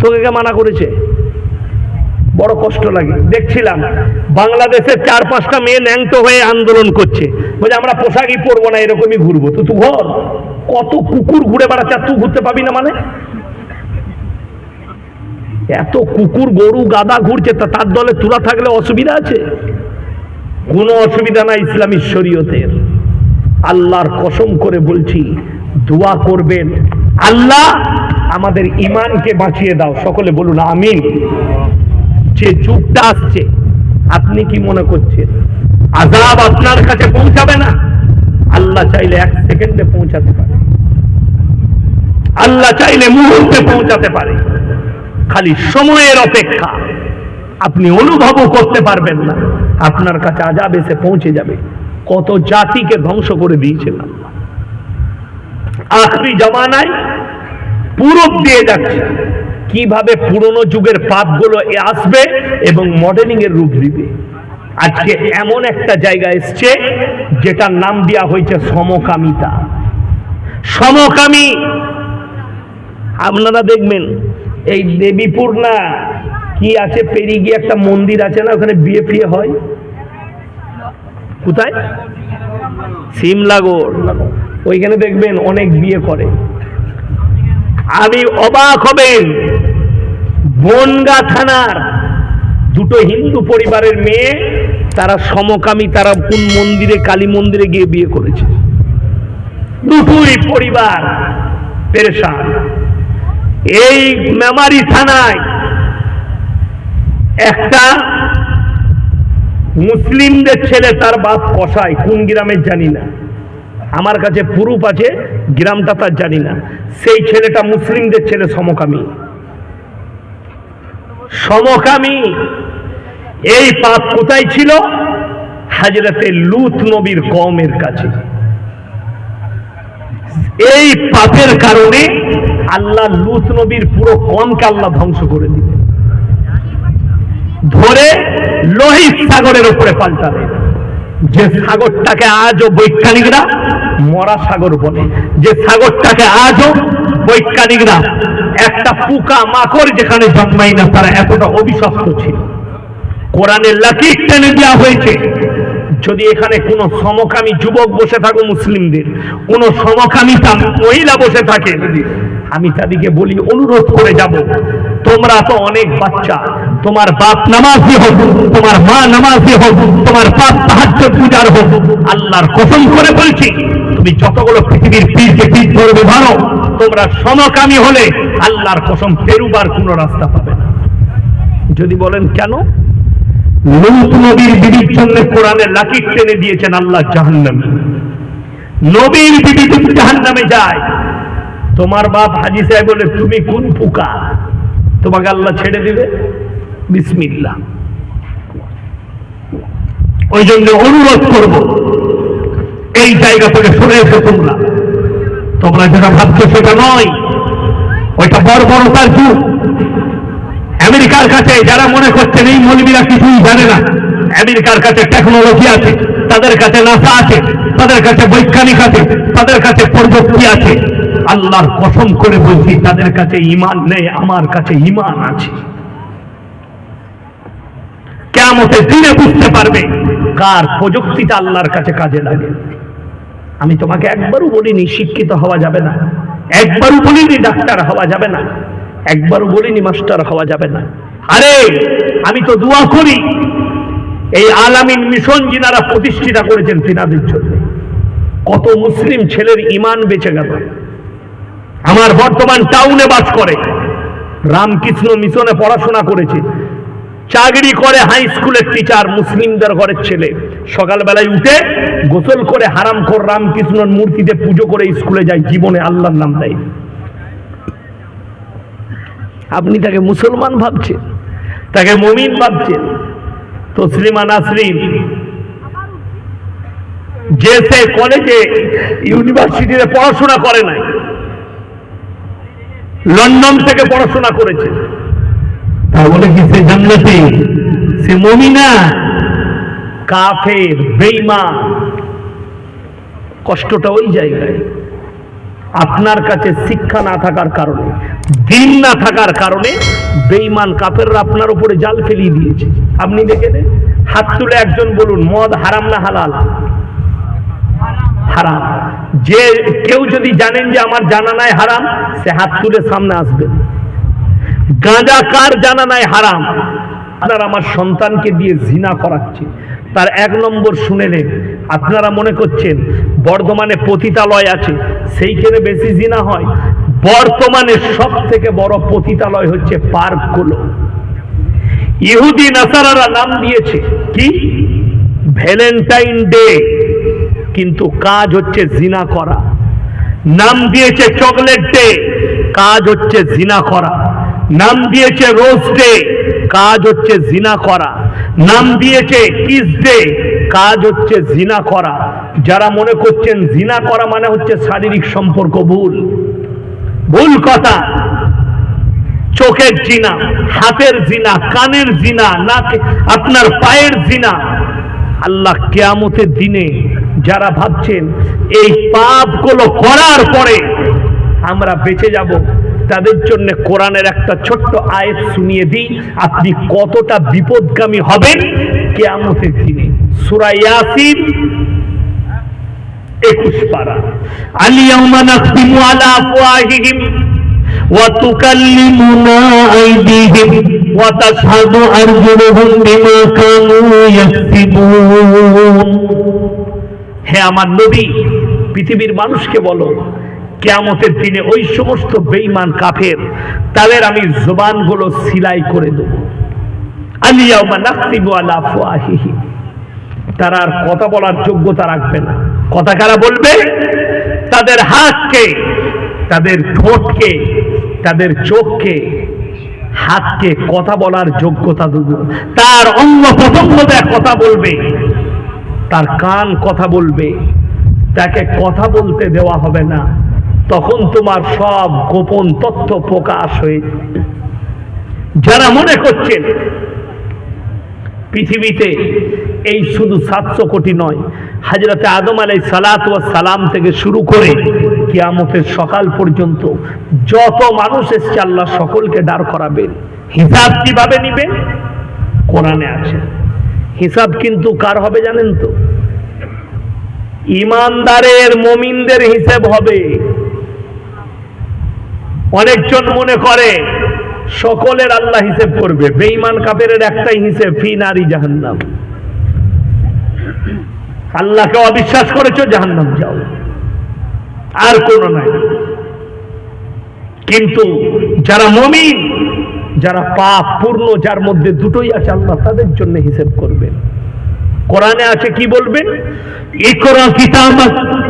তোকে কে মানা করেছে। বড় কষ্ট লাগে। দেখছিলাম, বাংলাদেশের চার পাঁচটা মেয়ে ন্যাংটো হয়ে আন্দোলন করছে। বলছে আমরা পোশাকই পরবো না, এরকমই ঘুরবো। তো তুই ঘর, কত কুকুর ঘুরে বেড়াচ্ছে, আর তুই ঘুরতে পাবি না মানে? এত কুকুর, গরু গাদা ঘুরছে, তা তার দলে তোরা থাকলে অসুবিধা আছে? কোনো অসুবিধা নাই ইসলামী শরীয়তের। আল্লাহর কসম করে বলছি, দোয়া করবেন। আল্লাহ আমাদের ইমানকে বাঁচিয়ে দাও। সকলে বলুন, আমিন। যে যুগটা আসছে, আপনি কি মনে করছেন? আজাব আপনার কাছে পৌঁছাবে না? আল্লাহ চাইলে এক সেকেন্ডে পৌঁছাতে পারে। আল্লাহ চাইলে মুহূর্তে পৌঁছাতে পারে। খালি সময়ের অপেক্ষা। আপনি অনুভবও করতে পারবেন না। আপনার কাছে আজাব এসে পৌঁছে যাবে। কত জাতিকে ধ্বংস করে দিয়েছেন আল্লাহ। আখরি জমানায় পূরব দিয়ে যাচ্ছে। কীভাবে পুরনো যুগের পাপগুলো আসবে এবং মডেলিং এর রূপ দিবে আজকে এমন একটা জায়গা এসছে, যেটার নাম দেওয়া হয়েছে সমকামিতা। সমকামী! আপনারা দেখবেন, এই দেবীপুর না, কি আছে, পেরিয়ে গিয়ে একটা মন্দির আছে না, ওখানে বিয়ে ফিয়ে হয়? কোথায়? সিমলাগড় ওইখানে দেখবেন অনেক বিয়ে করে। আমি অবাক হবেন। বনগা থানার দুটো হিন্দু পরিবারের মেয়ে, তারা সমকামী, তারা কোন মন্দিরে, কালী মন্দিরে গিয়ে বিয়ে করেছে। দুটোই পরিবার পেরেশান। এই মেমারি থানায় একটা মুসলিমদের ছেলে তার বাপ কষায় কোন গ্রামের জানি না। আমার কাছে পুরুপ আছে, গ্রামটা তার জানি না। সেই ছেলেটা মুসলিমদের ছেলে, সমকামী। সমকামী। এই পাপ কোথায় ছিল? হাজরতে লুত নবীর কমের কাছে। এই পাপের কারণে আল্লাহ লুত নবীর পুরো কমকে আল্লাহ ধ্বংস করে দিবে ধরে লোহিত সাগরের উপরে পাল্টাবে যে সাগরটাকে আজও বৈজ্ঞানিকরা মরা সাগর বলে যে সাগরটাকে আজও বৈজ্ঞানিকরা একটা পোকা মাকড় যেখানে জন্মায় না, তারা এতটা অভিশপ্ত ছিল। কোরআনের লাকির টেনে দেওয়া হয়েছে, যদি এখানে কোনো সমকামী যুবক বসে থাকো মুসলিমদের, কোনো সমকামী মহিলা বসে থাকে, আমি তাদেরকে বলি, অনুরোধ করে যাব, তোমরা তো অনেক বাচ্চা তোমার বাপ নামাজি হোক, তোমার মা নামাজি হোক, তোমার বাপ সাহায্য পূজার হোক, আল্লাহর কসম করে বলছি, তুমি যতগুলো পৃথিবীর পীরকে পীর ধরবে ভালো, তোমরা সমকামী হলে আল্লাহর কসম ফেরুবার কোনো রাস্তা পাবে না। যদি বলেন কেন? লুত নবীর বিবির জন্য কোরআনে লাকির টেনে দিয়েছেন আল্লাহ জাহান্নামে। নবীর বিবি যদি জাহান্নামে যায়, তোমার বাপ হাজি সাহেব বলে, তুমি কোন পোকা তোমাকে আল্লাহ ছেড়ে দিবে? বিসমিল্লাহ। ওই জন্য অনুরোধ করব, এই জায়গা থেকে সরে এসো তোমরা। তোমরা যেটা ভাবছ সেটা নয়, ওইটা বর্বরতার যুগ। আমেরিকার কাছে যারা মনে করছেন এই মৌলবীরা কিছুই জানে না, আমেরিকার কাছে টেকনোলজি আছে, তাদের কাছে নাসা আছে, তাদের কাছে বৈজ্ঞানিক আছে, তাদের কাছে প্রযুক্তি আছে। আল্লাহর কসম করে বলছি, তাদের কাছে ইমান নেই, আমার কাছে ইমান আছে। কেমতের দিনে বুঝতে পারবে কার প্রযুক্তিটা আল্লাহর কাছে কাজে লাগে। আমি তোমাকে একবারও বলিনি শিক্ষিত হওয়া যাবে না। একবারও বলিনি ডাক্তার হওয়া যাবে না। একবারও বলিনি মাস্টার হওয়া যাবে না। আরে, আমি তো দোয়া করি। এই আলামিন মিশন যিনারা প্রতিষ্ঠিতা করেছেন তিনাদের জন্য। কত মুসলিম ছেলের ইমান বেঁচে গেল। আমার বর্তমান টাউনে বাস করে। রামকৃষ্ণ মিশনে পড়াশোনা করেছে। চাকরি করে হাই স্কুলের টিচার মুসলিমদের ঘরের ছেলে। সকালবেলায় উঠে গোসল করে হারাম কর রামকৃষ্ণর মূর্তিতে পুজো করে স্কুলে যায়, জীবনে আল্লাহর নাম দেয় আপনি তাকে মুসলমান ভাবছেন? তাকে মমিন ভাবছেন? তসলিমা নাসরিন, যে সে কলেজে, ইউনিভার্সিটিতে পড়াশোনা করে নাই, লন্ডন থেকে পড়াশোনা করেছে। তা বলে কি সে জান্নাতি? সে মমিনা? কাফের বেইমা কষ্টটা ওই জায়গায়। আপনার কাছে শিক্ষা না থাকার কারণে, দিন না থাকার কারণে বেঈমান কাফেররা আপনার উপরে জাল ফেলিয়ে দিয়েছে। আপনি দেখে নেন, হাত তুলে একজন বলুন, মদ হারাম না হালাল? হারাম। যে কেউ যদি জানেন যে আমার জানা নাই হারাম, সে হাত তুলে সামনে আসবেন গাঁজা কার জানা নাই হারাম। আপনার আমার সন্তানকে দিয়ে জিনা করাচ্ছে। তার এক নম্বর শুনে নেন। আপনারা মনে করছেন, বর্ধমানে পতিতালয় আছে, সেইখানে বেশি জিনা হয়। বর্তমানে সব থেকে বড় পতিতালয় হচ্ছে পার্কগুলো। ইহুদি নাসারারা নাম দিয়েছে। কি? Valentine day. কিন্তু কাজ হচ্ছে জিনা করা। নাম দিয়েছে চকলেট ডে। কাজ হচ্ছে জিনা করা। নাম দিয়েছে রোজ ডে, কাজ হচ্ছে জিনা করা। নাম দিয়েছে কিস ডে, কাজ হচ্ছে জিনা করা। যারা মনে করছেন জিনা করা মানে হচ্ছে শারীরিক সম্পর্ক ভুল। ভুল কথা। চোখের জিনা, হাতের জিনা, কানের জিনা, নাকে, আপনার পায়ের জিনা। আল্লাহ কেয়ামতের দিনে যারা ভাবছেন, এই পাপগুলো করার পরে আমরা বেঁচে যাব। তাদের জন্য কোরআনের একটা ছোট্ট আয়াত শুনিয়ে দিই, আপনি কতটা বিপদগামী হবেন কেয়ামতের দিনে? সূরা একুশ পারা। আলা আফওয়াহিহিম ওয়া তুকাল্লিমুনা আইদিহিম ওয়া তাশহাদু আরজুলুহুম বিমা কানু ইয়াকতিবুন হে আমার নবী, পৃথিবীর মানুষকে বলো কেয়ামতের দিনে ওই সমস্ত বেঈমান কাফের, তাদের আমি জবানগুলো সিলাই করে দেবো। আলিয়াউমা নাখতিমু আলা আফওয়াহিহিম। তারা আর কথা বলার যোগ্যতা রাখবে না। কথা কারা বলবে? তাদের হাতকে, তাদের ঠোঁটকে, তাদের চোখকে, হাতকে কথা বলার যোগ্যতা দেব। তার অঙ্গ প্রত্যঙ্গ কথা বলবে, তার কান কথা বলবে, তাকে কথা বলতে দেওয়া হবে না। তখন তোমার সব গোপন তথ্য প্রকাশ হয়ে যারা মনে করছেন পৃথিবীতে এই শুধু সাতশো কোটি নয় হাজরতে আদম আলাই সালাত ও সালাম থেকে শুরু করে কিয়ামতের সকাল পর্যন্ত যত মানুষ এসছে আল্লাহ সকলকে দাঁড় করাবেন, হিসাব কীভাবে নিবেন? কোরআনে আছে। হিসাব কিন্তু কার হবে জানেন তো? ইমানদারের মমিনদের হিসেব হবে। অনেকজন মনে করে, সকলের আল্লাহ হিসেব করবে, বেঈমান কাপের একটাই হিসেব, ফি নারী জাহান্নাম। আল্লাহকে অবিশ্বাস করেছ, জাহান্নাম যাও। আর কোনো নাই। কিন্তু যারা মমিন, যারা পাপ পূর্ণ, যার মধ্যে দুটোই আছে, আল্লাহ তাদের জন্য হিসেব করবেন। কোরআনে আছে কি বলবেন? ইকরা কিতাবাক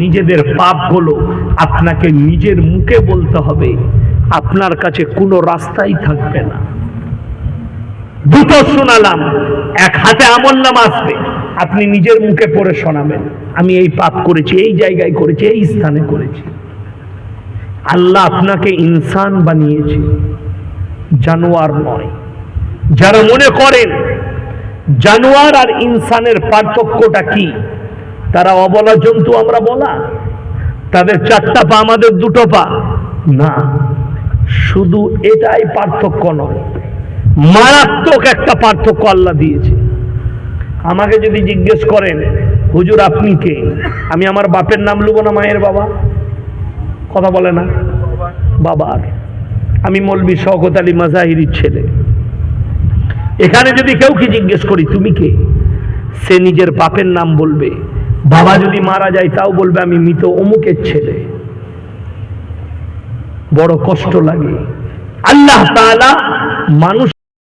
নিজেদের পাপগুলো আপনাকে নিজের মুখে বলতে হবে। আপনার কাছে কোনো রাস্তাই থাকবে না। দুটো শোনালাম, এক হাতে আমল নাম আসবে আপনি নিজের মুখে পড়ে শোনাবেন। আমি এই পাপ করেছি, এই জায়গায় করেছি, এই স্থানে করেছি। আল্লাহ আপনাকে ইনসান বানিয়েছে, জানোয়ার নয়। যারা মনে করেন, জানোয়ার আর ইনসানের পার্থক্যটা কি? তারা অবলা জন্তু আমরা বলা। তাদের চারটা পা আমাদের দুটো পা। না, শুধু এটাই পার্থক্য নয়, মারাত্মক একটা পার্থক্য আল্লাহ দিয়েছে। আমাকে যদি জিজ্ঞেস করেন, হুজুর, আপনি কে? আমি আমার বাপের নাম লুবো না, মায়ের বাবা? কথা বলে না। বাবার আমি মলবি শওকত আলী মাজাহিরির ছেলে। এখানে যদি কেউ কি জিজ্ঞেস করি, তুমি কে? সে নিজের বাপের নাম বলবে। বাবা যদি মারা যায়, তাও বলবে আমি মৃত অমুকের ছেলে। বড় কষ্ট লাগে। আল্লাহ তাআলা মানুষ